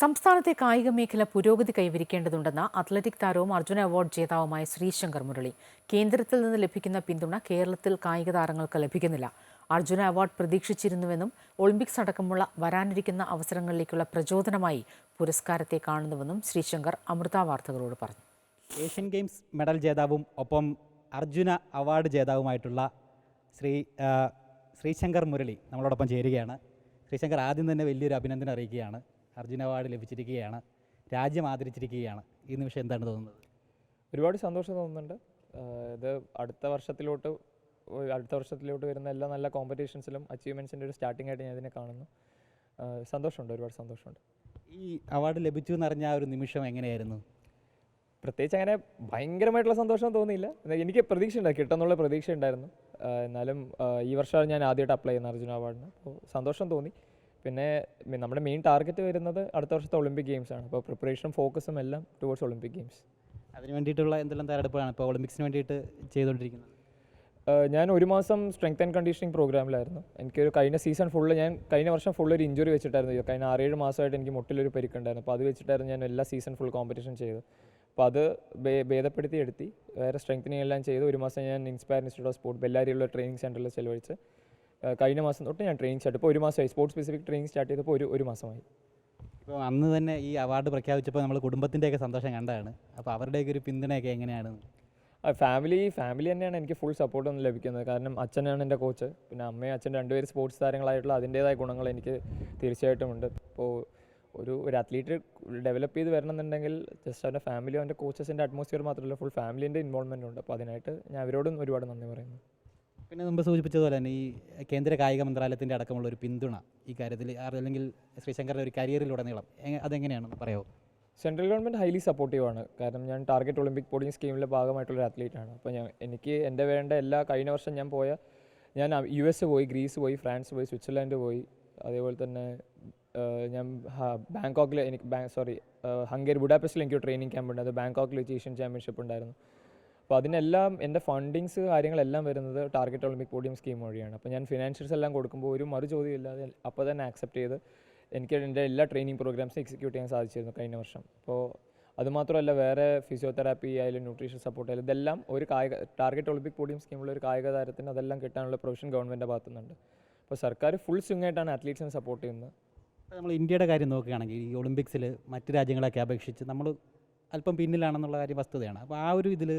സംസ്ഥാനത്തെ കായിക മേഖല പുരോഗതി കൈവരിക്കേണ്ടതുണ്ടെന്ന അത്ലറ്റിക് താരവും അർജുന അവാർഡ് ജേതാവുമായ ശ്രീശങ്കർ മുരളി. കേന്ദ്രത്തിൽ നിന്ന് ലഭിക്കുന്ന പിന്തുണ കേരളത്തിൽ കായിക താരങ്ങൾക്ക് ലഭിക്കുന്നില്ല. അർജുന അവാർഡ് പ്രതീക്ഷിച്ചിരുന്നുവെന്നും ഒളിമ്പിക്സ് അടക്കമുള്ള വരാനിരിക്കുന്ന അവസരങ്ങളിലേക്കുള്ള പ്രചോദനമായി പുരസ്കാരത്തെ കാണുന്നുവെന്നും ശ്രീശങ്കർ അമൃത വാർത്തകളോട് പറഞ്ഞു. ഏഷ്യൻ ഗെയിംസ് മെഡൽ ജേതാവും ഒപ്പം അർജുന അവാർഡ് ജേതാവുമായിട്ടുള്ള ശ്രീ ശ്രീശങ്കർ മുരളി നമ്മളോടൊപ്പം ചേരുകയാണ്. ശ്രീശങ്കർ ആദ്യം തന്നെ വലിയൊരു അഭിനന്ദനം അറിയിക്കുകയാണ്. അർജുന അവാർഡ് ലഭിച്ചിരിക്കുകയാണ് രാജ്യം ആദരിച്ചിരിക്കുകയാണ്. ഈ നിമിഷം എന്താണ് തോന്നുന്നത്? ഒരുപാട് സന്തോഷം തോന്നുന്നുണ്ട്. ഇത് അടുത്ത വർഷത്തിലോട്ട് അടുത്ത വർഷത്തിലോട്ട് വരുന്ന എല്ലാ നല്ല കോമ്പറ്റീഷൻസിലും അച്ചീവ്മെന്റ്സിന്റെ ഒരു സ്റ്റാർട്ടിംഗ് ആയിട്ട് ഞാൻ ഇതിനെ കാണുന്നു. സന്തോഷമുണ്ട് ഒരുപാട് സന്തോഷമുണ്ട്. ഈ അവാർഡ് ലഭിച്ചു എന്നറിഞ്ഞ ആ ഒരു നിമിഷം എങ്ങനെയായിരുന്നു? പ്രത്യേകിച്ച് അങ്ങനെ ഭയങ്കരമായിട്ടുള്ള സന്തോഷം തോന്നിയില്ല. എനിക്ക് പ്രതീക്ഷ ഉണ്ടായി കിട്ടുമെന്നുള്ള പ്രതീക്ഷ ഉണ്ടായിരുന്നു. എന്നാലും ഈ വർഷമാണ് ഞാൻ ആദ്യമായിട്ട് അപ്ലൈ ചെയ്യുന്ന അർജുന അവാർഡിന് അപ്പോൾ സന്തോഷം തോന്നി. പിന്നെ നമ്മുടെ മെയിൻ ടാർഗറ്റ് വരുന്നത് അടുത്ത വർഷത്തെ ഒളിമ്പിക് ഗെയിംസ് ആണ്. അപ്പോൾ പ്രിപ്പറേഷനും ഫോക്കസും എല്ലാം ടുവേർഡ്സ് ഒളിമ്പിക് ഗെയിംസ് അതിന് വേണ്ടിയിട്ടുള്ള എന്തെല്ലാം തയ്യാറെടുപ്പാണ് ഇപ്പോൾ ഒളിമ്പിക്സിന് വേണ്ടിയിട്ട് ചെയ്തുകൊണ്ടിരിക്കുന്നത്? ഞാൻ ഒരു മാസം സ്ട്രെങ്ത് ആൻഡ് കണ്ടീഷനിങ് പ്രോഗ്രാമിലായിരുന്നു എനിക്കൊരു കഴിഞ്ഞ സീസൺ ഫുള്ള് ഞാൻ കഴിഞ്ഞ വർഷം ഫുൾ ഒരു ഇഞ്ചുറി വെച്ചിട്ടായിരുന്നു. കഴിഞ്ഞ ആറേഴ് മാസമായിട്ട് എനിക്ക് മുട്ടിലൊരു പരിക്കുണ്ടായിരുന്നു. അപ്പോൾ അത് വെച്ചിട്ടായിരുന്നു ഞാൻ എല്ലാ സീസൺ ഫുൾ കോമ്പറ്റീഷൻ ചെയ്തത്. അപ്പോൾ അത് ഭേദപ്പെടുത്തി എടുത്തി. വേറെ സ്ട്രെങ്തനിങ് എല്ലാം ചെയ്ത് ഒരു മാസം ഞാൻ ഇൻസ്പയർ ഇൻസ്റ്റിറ്റ്യൂട്ട് ഓഫ് സ്പോർട്ട് ബെല്ലാരിയുള്ള ട്രെയിനിങ് സെന്ററിൽ ചെലവഴിച്ച് കഴിഞ്ഞ മാസം തൊട്ട് ഞാൻ ട്രെയിനിങ് സ്റ്റാർട്ട് ഇപ്പോൾ ഒരു മാസമായി സ്പോർട്സ് സ്പെസിഫിക് ട്രെയിനിങ് സ്റ്റാർട്ട് ചെയ്തപ്പോൾ ഒരു ഒരു മാസമായി. ഇപ്പോൾ അന്ന് തന്നെ ഈ അവാർഡ് പ്രഖ്യാപിച്ചപ്പോൾ നമ്മൾ കുടുംബത്തിന്റെയൊക്കെ സന്തോഷം കണ്ടാണ്. അപ്പോൾ അവരുടെയൊക്കെ ഒരു പിന്തുണയൊക്കെ എങ്ങനെയാണ്? ഫാമിലി ഫാമിലി തന്നെയാണ് എനിക്ക് ഫുൾ സപ്പോർട്ട് ഒന്നും ലഭിക്കുന്നത്. കാരണം അച്ഛനാണ് എന്റെ കോച്ച് പിന്നെ അമ്മയും അച്ഛൻ രണ്ടുപേരും സ്പോർട്സ് താരങ്ങളായിട്ടുള്ള അതിന്റേതായ ഗുണങ്ങൾ എനിക്ക് തീർച്ചയായിട്ടും ഉണ്ട്. ഇപ്പോൾ ഒരു ഒരു അത്ലീറ്റ് ഡെവലപ്പ് ചെയ്ത് വരണമെന്നുണ്ടെങ്കിൽ ജസ്റ്റ് അവന്റെ ഫാമിലി അവന്റെ കോച്ചസിന്റെ അറ്റ്മോസ്ഫിയർ മാത്രമല്ല ഫുൾ ഫാമിലിന്റെ ഇൻവോൾവ്മെന്റ് ഉണ്ട്. അപ്പോൾ അതിനായിട്ട് ഞാൻ അവരോടും ഒരുപാട് നന്ദി പറയുന്നു. പിന്നെ മുമ്പ് സൂചിപ്പിച്ചതുപോലെ തന്നെ ഈ കേന്ദ്ര കായിക മന്ത്രാലയത്തിന്റെ അടക്കമുള്ള ഒരു പിന്തുണ ഈ കാര്യത്തിൽ അല്ലെങ്കിൽ ശ്രീശങ്കറിന്റെ ഒരു കരിയറിലുടനീളം നീളം അതെങ്ങനെയാണെന്ന് പറയാമോ സെൻട്രൽ ഗവൺമെന്റ് ഹൈലി സപ്പോർട്ടീവ് ആണ്. കാരണം ഞാൻ ടാർഗറ്റ് ഒളിമ്പിക് ബോർഡിംഗ് സ്കീമിലെ ഭാഗമായിട്ടുള്ള ഒരു ആണ്. അപ്പോൾ ഞാൻ എനിക്ക് എന്റെ വേണ്ട എല്ലാ കഴിഞ്ഞ വർഷം ഞാൻ പോയ ഞാൻ യു എസ് പോയി ഗ്രീസ് പോയി ഫ്രാൻസ് പോയി സ്വിറ്റ്സർലാൻഡ് പോയി. അതേപോലെ തന്നെ ഞാൻ ബാങ്കോക്കിൽ എനിക്ക് സോറി ഹംഗേരി ബുഡാപെസ്റ്റിൽ എനിക്ക് ട്രെയിനിങ് ക്യാമ്പ് ഉണ്ടായിരുന്നു ബാങ്കോക്കിൽ വെച്ച് ഏഷ്യൻ ചാമ്പ്യൻഷിപ്പ് ഉണ്ടായിരുന്നു. അപ്പോൾ അതിനെല്ലാം എന്റെ ഫണ്ടിങ്സ് കാര്യങ്ങളെല്ലാം വരുന്നത് ടാർഗറ്റ് ഒളിമ്പിക് പോഡിയം സ്കീം വഴിയാണ്. അപ്പോൾ ഞാൻ ഫിനാൻഷ്യൽസ് എല്ലാം കൊടുക്കുമ്പോൾ ഒരു മറു ചോദ്യം ഇല്ലാതെ അപ്പോൾ തന്നെ ആക്സെപ്റ്റ് ചെയ്ത് എനിക്ക് എന്റെ എല്ലാ ട്രെയിനിങ് പ്രോഗ്രാംസും എക്സിക്യൂട്ട് ചെയ്യാൻ സാധിച്ചിരുന്നു കഴിഞ്ഞ വർഷം. അപ്പോൾ അതുമാത്രമല്ല വേറെ ഫിസിയോതെറാപ്പി ആയാലും ന്യൂട്രീഷൻ സപ്പോർട്ട് ആയാലും ഇതെല്ലാം ഒരു കായിക ടാർഗറ്റ് ഒളിമ്പിക് പോഡിയം സ്കീമുള്ള ഒരു കായിക താരത്തിന് അതെല്ലാം കിട്ടാനുള്ള പ്രൊവിഷൻ ഗവൺമെന്റ് ഭാഗത്തുനിന്നുണ്ട്. അപ്പോൾ സർക്കാർ ഫുൾ സ്വിങ്ങായിട്ടാണ് അത്ലീറ്റ്സിനെ സപ്പോർട്ട് ചെയ്യുന്നത്. നമ്മൾ ഇന്ത്യയുടെ കാര്യം നോക്കുകയാണെങ്കിൽ ഈ ഒളിമ്പിക്സിൽ മറ്റ് രാജ്യങ്ങളൊക്കെ അപേക്ഷിച്ച് നമ്മൾ അല്പം പിന്നിലാണെന്നുള്ള കാര്യം വസ്തുതയാണ്. അപ്പോൾ ആ ഒരു ഇതിൽ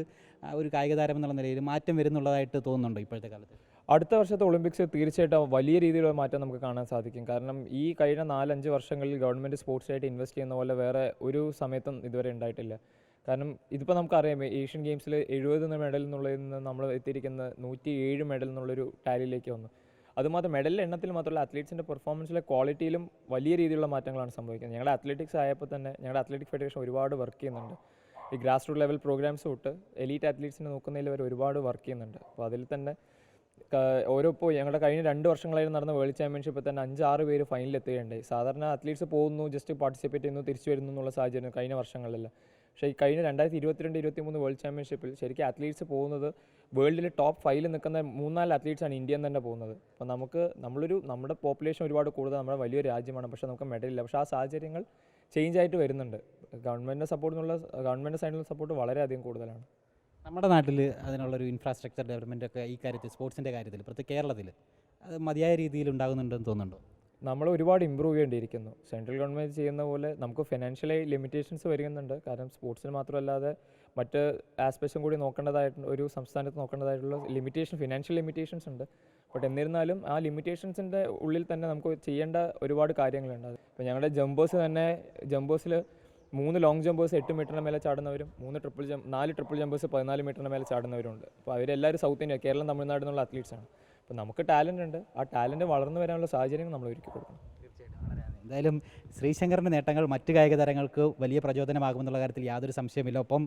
ഒരു കായിക താരം എന്നുള്ള നിലയിൽ മാറ്റം വരുന്നുള്ളതായിട്ട് തോന്നുന്നുണ്ടോ ഇപ്പോഴത്തെ കാലത്ത്? അടുത്ത വർഷത്തെ ഒളിമ്പിക്സ് തീർച്ചയായിട്ടും വലിയ രീതിയിലുള്ള മാറ്റം നമുക്ക് കാണാൻ സാധിക്കും. കാരണം ഈ കഴിഞ്ഞ നാലഞ്ച് വർഷങ്ങളിൽ ഗവൺമെന്റ് സ്പോർട്സായിട്ട് ഇൻവെസ്റ്റ് ചെയ്യുന്ന പോലെ വേറെ ഒരു സമയത്തും ഇതുവരെ ഉണ്ടായിട്ടില്ല. കാരണം ഇതിപ്പോൾ നമുക്കറിയാം ഏഷ്യൻ ഗെയിംസിൽ എഴുപത് മെഡൽ എന്നുള്ളതിൽ നിന്ന് നമ്മൾ എത്തിയിരിക്കുന്ന നൂറ്റി ഏഴ് മെഡൽ എന്നുള്ളൊരു ടാലിയിലേക്ക് വന്നു. അതുമാത്രം മെഡലിന്റെ എണ്ണത്തിൽ മാത്രമല്ല അത്ലീറ്റ്സിന്റെ പെർഫോമൻസിലെ ക്വാളിറ്റിയിലും വലിയ രീതിയിലുള്ള മാറ്റങ്ങളാണ് സംഭവിക്കുന്നത്. ഞങ്ങളുടെ അത്ലറ്റിക്സ് ആയപ്പോൾ തന്നെ ഞങ്ങളുടെ അത്ലറ്റിക് ഫെഡറേഷൻ ഒരുപാട് വർക്ക് ചെയ്യുന്നുണ്ട്. ഈ ഗ്രാസ് റൂട്ട് ലെവൽ പ്രോഗ്രാംസ് തൊട്ട് എലീറ്റ് അത്ലീറ്റ്സിനെ നോക്കുന്നതിൽ വരെ ഒരുപാട് വർക്ക് ചെയ്യുന്നുണ്ട്. അപ്പോൾ അതിൽ തന്നെ ഓരോ ഇപ്പോൾ ഞങ്ങളുടെ കഴിഞ്ഞ രണ്ട് വർഷങ്ങളായിരുന്നു നടന്ന വേൾഡ് ചാമ്പ്യൻഷിപ്പിൽ തന്നെ അഞ്ചാറ് പേര് ഫൈനലിൽ എത്തുകയുണ്ടായി. സാധാരണ അത്ലീറ്റ്സ് പോകുന്നു ജസ്റ്റ് പാർട്ടിസിപ്പേറ്റ് ചെയ്യുന്നു തിരിച്ചു വരുന്നു എന്നുള്ള സാഹചര്യം കഴിഞ്ഞ വർഷങ്ങളിലല്ല പക്ഷേ ഈ കഴിഞ്ഞ രണ്ടായിരത്തി ഇരുപത്തിരണ്ട് ഇരുപത്തി മൂന്ന് വേൾഡ് ചാമ്പ്യൻഷിപ്പിൽ ശരിക്കും അത്ലീറ്റ്സ് പോകുന്നത് വേൾഡിൽ ടോപ്പ് ഫൈവിൽ നിൽക്കുന്ന മൂന്നാൽ അത്ലീറ്റ്സാണ് ഇന്ത്യയിൽ തന്നെ പോകുന്നത്. അപ്പോൾ നമുക്ക് നമ്മളൊരു നമ്മുടെ പോപ്പുലേഷൻ ഒരുപാട് കൂടുതൽ നമ്മുടെ വലിയൊരു രാജ്യമാണ്. പക്ഷേ നമുക്ക് മെഡലില്ല പക്ഷേ ആ സാഹചര്യങ്ങൾ ചേഞ്ച് ആയിട്ട് വരുന്നുണ്ട്. ഗവൺമെന്റിന്റെ എന്നുള്ള ഗവൺമെന്റ് സൈഡിലുള്ള സപ്പോർട്ട് വളരെയധികം കൂടുതലാണ്. നമ്മുടെ നാട്ടിൽ അതിനുള്ളൊരു ഇൻഫ്രാസ്ട്രക്ചർ ഡെവലപ്മെന്റ് ഒക്കെ ഈ കാര്യത്തിൽ സ്പോർട്സിന്റെ കാര്യത്തിൽ പ്രത്യേക കേരളത്തിൽ അത് മതിയായ രീതിയിൽ ഉണ്ടാകുന്നുണ്ടെന്ന് തോന്നുന്നുണ്ടോ? നമ്മൾ ഒരുപാട് ഇമ്പ്രൂവ് ചെയ്യേണ്ടിയിരിക്കുന്നു. സെൻട്രൽ ഗവൺമെന്റ് ചെയ്യുന്ന പോലെ നമുക്ക് ഫിനാൻഷ്യലി ലിമിറ്റേഷൻസ് വരുന്നുണ്ട്. കാരണം സ്പോർട്സിന് മാത്രമല്ലാതെ മറ്റ് ആസ്പെക്ട്സും കൂടി നോക്കേണ്ടതായിട്ട് ഒരു സംസ്ഥാനത്ത് നോക്കേണ്ടതായിട്ടുള്ള ലിമിറ്റേഷൻ ഫിനാൻഷ്യൽ ലിമിറ്റേഷൻസ് ഉണ്ട്. ബട്ട് എന്നിരുന്നാലും ആ ലിമിറ്റേഷൻസിന്റെ ഉള്ളിൽ തന്നെ നമുക്ക് ചെയ്യേണ്ട ഒരുപാട് കാര്യങ്ങളുണ്ട്. ഇപ്പോൾ ഞങ്ങളുടെ ജമ്പേഴ്സ് തന്നെ ജമ്പേഴ്സിൽ മൂന്ന് ലോങ് ജമ്പേഴ്സ് എട്ട് മീറ്ററിന് മേലെ ചാടുന്നവരും മൂന്ന് ട്രിപ്പിൾ ജമ്പ് നാല് ട്രിപ്പിൾ ജമ്പേഴ്സ് പതിനാല് മീറ്ററിന് മേലെ ചാടുന്നവരുണ്ട്. അപ്പോൾ അവരെല്ലാവരും സൗത്ത് ഇന്ത്യ കേരളം തമിഴ്നാട് എന്നുള്ള അത്ലീറ്റ്സാണ് അപ്പോൾ നമുക്ക് ടാലന്റ് ഉണ്ട്. ആ ടാലന്റ് വളർന്നു വരാനുള്ള സാഹചര്യങ്ങൾ നമ്മൾ ഒരുക്കി കൊടുക്കണം. എന്തായാലും ശ്രീശങ്കറിന്റെ നേട്ടങ്ങൾ മറ്റ് കായിക താരങ്ങൾക്ക് വലിയ പ്രചോദനമാകുമെന്നുള്ള കാര്യത്തിൽ യാതൊരു സംശയമില്ല ഒപ്പം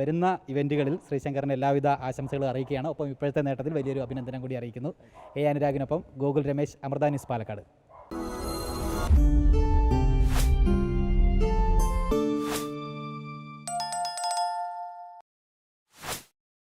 വരുന്ന ഇവന്റുകളിൽ ശ്രീശങ്കറിന് എല്ലാവിധ ആശംസകളും അറിയിക്കുകയാണ്. ഒപ്പം ഇപ്പോഴത്തെ നേട്ടത്തിൽ വലിയൊരു അഭിനന്ദനം കൂടി അറിയിക്കുന്നു. എ. അനുരാഗിനൊപ്പം ഗോകുൽ രമേശ് അമൃത ന്യൂസ് പാലക്കാട്.